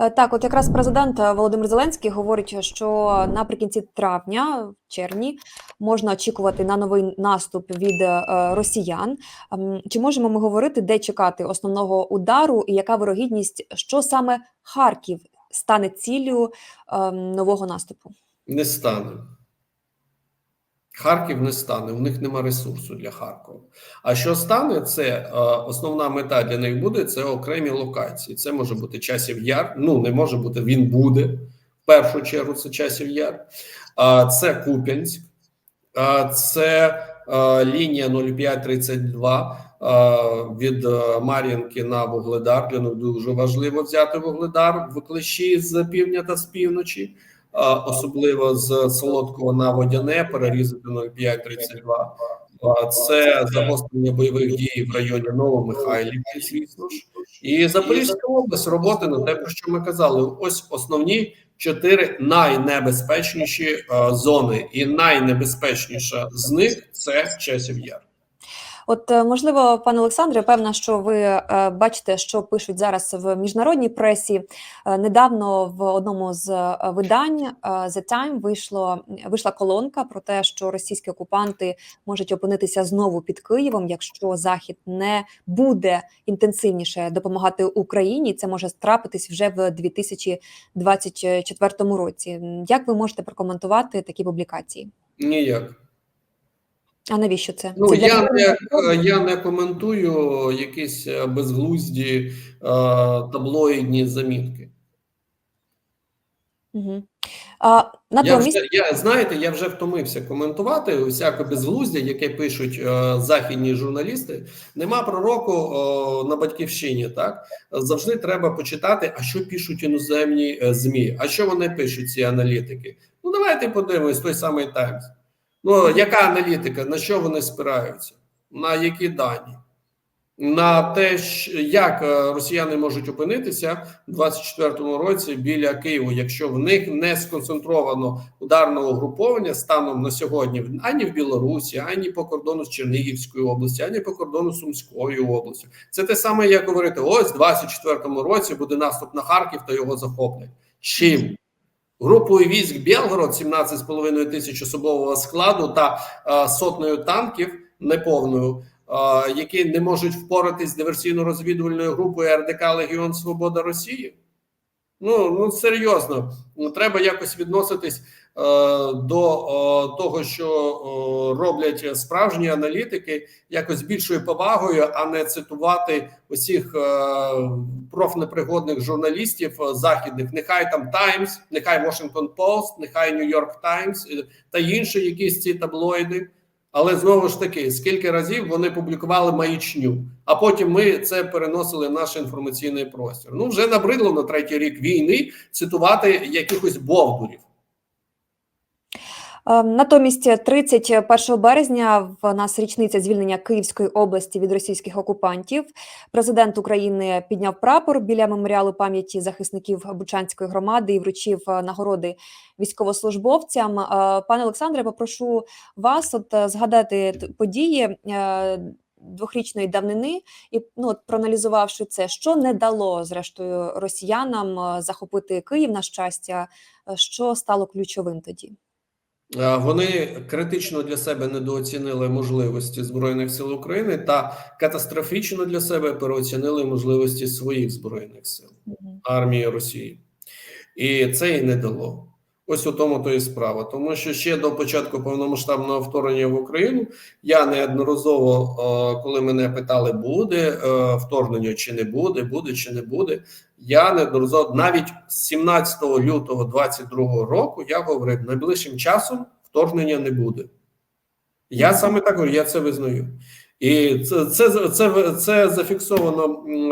Е, Так, от якраз президент е, Володимир Зеленський говорить, що наприкінці травня, в червні, можна очікувати на новий наступ від е, росіян. Ем, Чи можемо ми говорити, де чекати основного удару, і яка вирогідність, що саме Харків стане ціллю ем, нового наступу? Не стане. Харків не стане, у них нема ресурсу для Харкова. А що стане, це е, основна мета для них буде це окремі локації. Це може бути часів яр. Ну не може бути, він буде в першу чергу. Це часів яр, це Куп'янськ, це е, лінія 0532 е, від Мар'їнки на Вугледар. Для дуже важливо взяти Вугледар в клещі з півдня та з півночі. Особливо з солодкого на водяне, перерізати 0,532. А, Це загострення бойових дій в районі Новомихайлівки, звісно ж, і Запорізька область роботи на те, про що ми казали. Ось основні чотири найнебезпечніші зони, і найнебезпечніша з них це часів яр. От, е, можливо, пане Олександре, певна, що ви е, бачите, що пишуть зараз в міжнародній пресі. Е, недавно в одному з видань The Time вийшло вийшла колонка про те, що російські окупанти можуть опинитися знову під Києвом, якщо Захід не буде інтенсивніше допомагати Україні. Це може трапитись вже в 2024 році. Як ви можете прокоментувати такі публікації? Ніяк. А навіщо це? Ну це я не я не коментую якісь е, безглузді е, таблоїдні замітки. Угу. А, Я натомість, вже я знаєте, я вже втомився коментувати усяке безглуздя, яке пишуть е, західні журналісти. Нема пророку е, на батьківщині. Так завжди треба почитати, а що пишуть іноземні е, змі, а що вони пишуть, ці аналітики. Ну давайте подивимось той самий Таймс. Ну яка аналітика? На що вони спираються? На які дані? На те, як е, росіяни можуть опинитися в 24-му році біля Києва, якщо в них не сконцентровано ударного угруповання станом на сьогодні ані в Білорусі, ані по кордону з Чернігівською областю, ані по кордону з Сумською областю. Це те саме, як говорити: ось в 24-му році буде наступ на Харків та його захоплять. Чим? Групою військ Білгород, 17,5 тисяч особового складу та е, сотнею танків неповною, е, які не можуть впоратись з диверсійно-розвідувальною групою РДК Легіон Свобода Росії. Ну, ну серйозно, ну, треба якось відноситись до е, того, що е, роблять справжні аналітики, якось більшою повагою, а не цитувати усіх е, профнепригодних журналістів е, західних. Нехай там Times, нехай Washington Post, нехай Times е, та інші якісь ці таблоїди. Але знову ж таки, скільки разів вони публікували маячню, а потім ми це переносили в наш інформаційний простір. Ну вже набридло на третій рік війни цитувати якихось бовдурів. Е, натомість 31 березня в нас річниця звільнення Київської області від російських окупантів. Президент України підняв прапор біля меморіалу пам'яті захисників Бучанської громади і вручив е, нагороди військовослужбовцям. Е, Пане Олександре, попрошу вас от е, згадати події. Двохрічної давнини, і ну от проаналізувавши це, що не дало зрештою росіянам захопити Київ на щастя, що стало ключовим тоді? Е, Вони критично для себе недооцінили можливості збройних сил України та катастрофічно для себе переоцінили можливості своїх збройних сил армії Росії, і це і не дало. Ось у тому то і справа. Тому що ще до початку повномасштабного вторгнення в Україну я неодноразово, е, коли мене питали, буде е, вторгнення чи не буде, буде чи не буде. Я неодноразово навіть з 17 лютого 22 року я говорив, найближчим часом вторгнення не буде. Я саме так говорю, я це визнаю. І це, це, це, це зафіксовано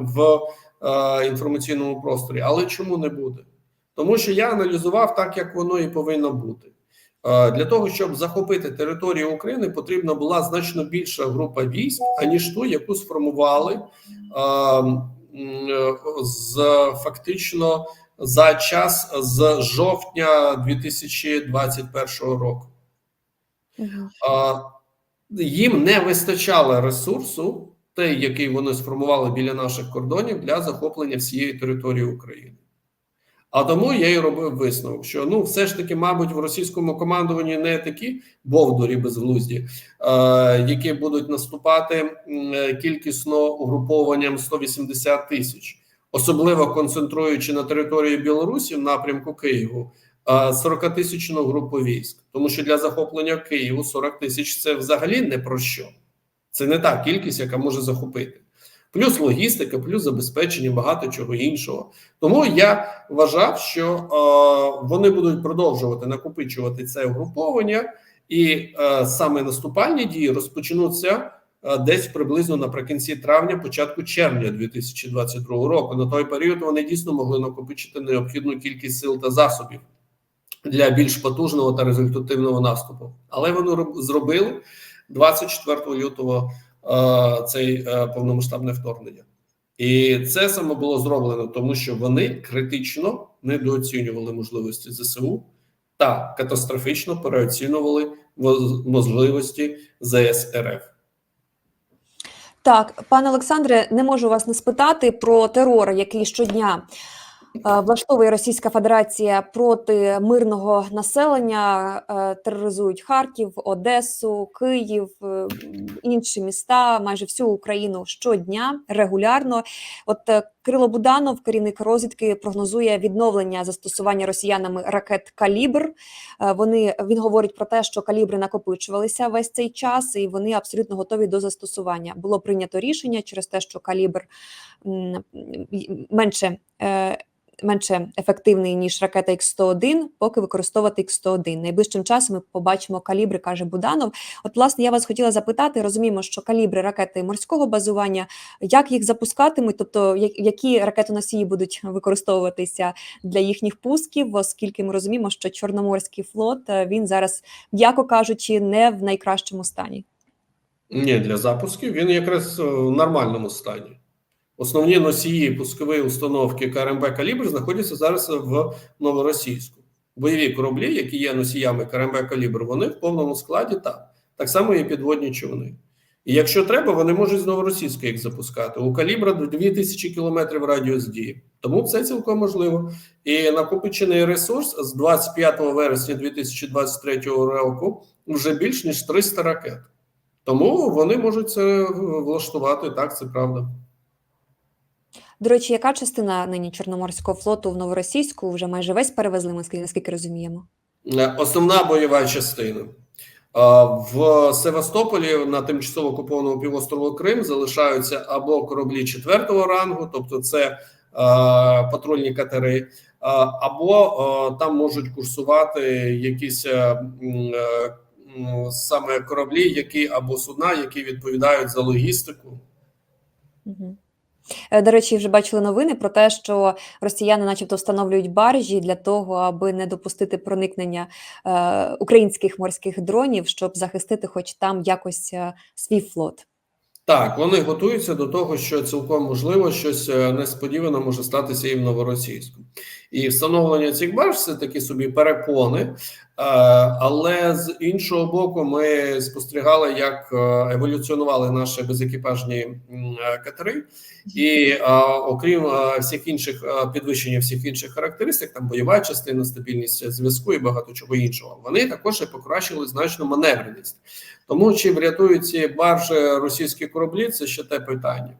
в е, інформаційному просторі. Але чому не буде? Тому що я аналізував так, як воно і повинно бути. Е, Для того, щоб захопити територію України, потрібна була значно більша група військ, аніж ту, яку сформували е, з фактично за час з жовтня 2021 року. А, їм не вистачало ресурсу, той, який вони сформували біля наших кордонів, для захоплення всієї території України. А тому я і робив висновок, що ну все ж таки, мабуть, в російському командуванні не такі бовдурі безглузді, е, які будуть наступати е, кількісно угрупованням 180 тисяч, особливо концентруючи на території Білорусі в напрямку Києву. 40 тисячну групу військ, тому що для захоплення Києву 40 тисяч це взагалі не про що. Це не та кількість, яка може захопити. Плюс логістика, плюс забезпечення, багато чого іншого. Тому я вважав, що е, вони будуть продовжувати накопичувати це угруповання, і е, саме наступальні дії розпочнуться е, десь приблизно наприкінці травня, початку червня 2022 року. На той період вони дійсно могли накопичити необхідну кількість сил та засобів для більш потужного та результативного наступу. Але вони роб- зробили 24 лютого цей е, повномасштабне вторгнення. І це саме було зроблено, тому що вони критично недооцінювали можливості ЗСУ та катастрофічно переоцінювали можливості ЗС РФ. Так, пане Олександре, не можу вас не спитати про терор, який щодня е, влаштовує Російська Федерація проти мирного населення. Е, тероризують Харків, Одесу, Київ, е, інші міста, майже всю Україну щодня регулярно. От е, Кирило Буданов, керівник розвідки, прогнозує відновлення застосування росіянами ракет Калібр. Е, Вони він говорить про те, що калібри накопичувалися весь цей час, і вони абсолютно готові до застосування. Було прийнято рішення через те, що калібр менше. Е, Менше ефективний ніж ракета Х-101, поки використовувати Х-101. Найближчим часом ми побачимо калібри, каже Буданов. От, власне, я вас хотіла запитати. Розуміємо, що калібри ракети морського базування, як їх запускатимуть, тобто які ракетоносії будуть використовуватися для їхніх пусків, оскільки ми розуміємо, що Чорноморський флот е, він зараз, м'яко кажучи, не в найкращому стані. Ні, для запусків він якраз е, в нормальному стані. Основні носії пускової установки КРМБ Калібр знаходяться зараз в новоросійську. Бойові кораблі, які є носіями КРМБ Калібр, вони в повному складі там. Так само і підводні човни. І якщо треба, вони можуть з новоросійської їх запускати. У калібра 2000 кілометрів радіус дії. Тому це цілком можливо. І накопичений ресурс з 25 вересня 2023 року вже більш ніж 300 ракет. Тому вони можуть це влаштувати. Так, це правда. До речі, яка частина нині Чорноморського флоту в новоросійську вже майже весь перевезли, ми наскільки- розуміємо? Е, Основна бойова частина. В Севастополі на тимчасово окупованому півострову Крим залишаються або кораблі четвертого рангу, тобто це е, патрульні катери, або е, там можуть курсувати якісь е, е, саме кораблі, які або судна, які відповідають за логістику. Угу. До речі, вже бачили новини про те, що росіяни, начебто, встановлюють баржі для того, аби не допустити проникнення е, українських морських дронів, щоб захистити, хоч там якось е, свій флот. Так, вони готуються до того, що цілком можливо щось несподівано може статися і в новоросійську. І встановлення цих барж це такі собі перепони. е, Але з іншого боку, ми спостерігали, як е, еволюціонували наші безекіпажні е, катери, і окрім всіх інших підвищення всіх інших характеристик, там бойова частина, стабільність зв'язку і багато чого іншого, вони також покращили значно маневреність. Тому чи врятують ці баржі російські кораблі, це ще те питання.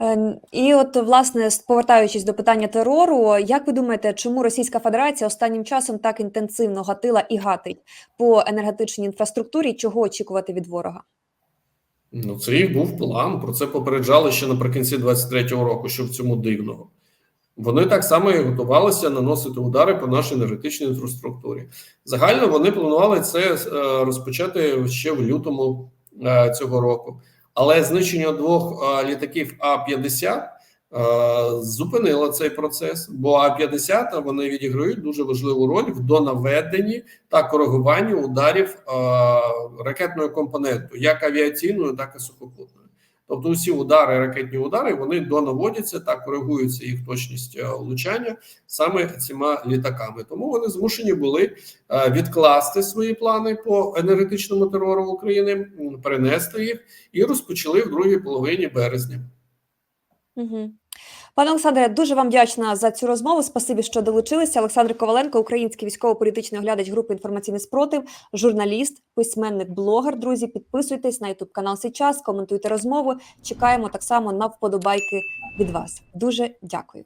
Е, І от, власне, повертаючись до питання терору, як ви думаєте, чому Російська Федерація останнім часом так інтенсивно гатила і гатить по енергетичній інфраструктурі? Чого очікувати від ворога? Ну, це їх був план. Про це попереджали ще наприкінці 23-го року, що в цьому дивного. Вони так само і готувалися наносити удари по нашій енергетичній інфраструктурі. Загально вони планували це е, розпочати ще в лютому е, цього року. Але знищення двох е, літаків А-50 е, зупинило цей процес, бо А-50 вони відіграють дуже важливу роль в донаведенні та коригуванні ударів е, ракетної компоненту, як авіаційною, так і сухопутною. Тобто, усі удари, ракетні удари, вони донаводяться та коригуються їх точність е, влучання саме цими літаками. Тому вони змушені були е, відкласти свої плани по енергетичному терору України, перенести їх і розпочали в другій половині березня. Угу. Пане Олександре, дуже вам вдячна за цю розмову. Спасибі, що долучилися. Олександр Коваленко, український військово-політичний оглядач групи інформаційний спротив, журналіст, письменник, блогер. Друзі, підписуйтесь на ютуб канал Сейчас, коментуйте розмову. Чекаємо так само на вподобайки від вас. Дуже дякую.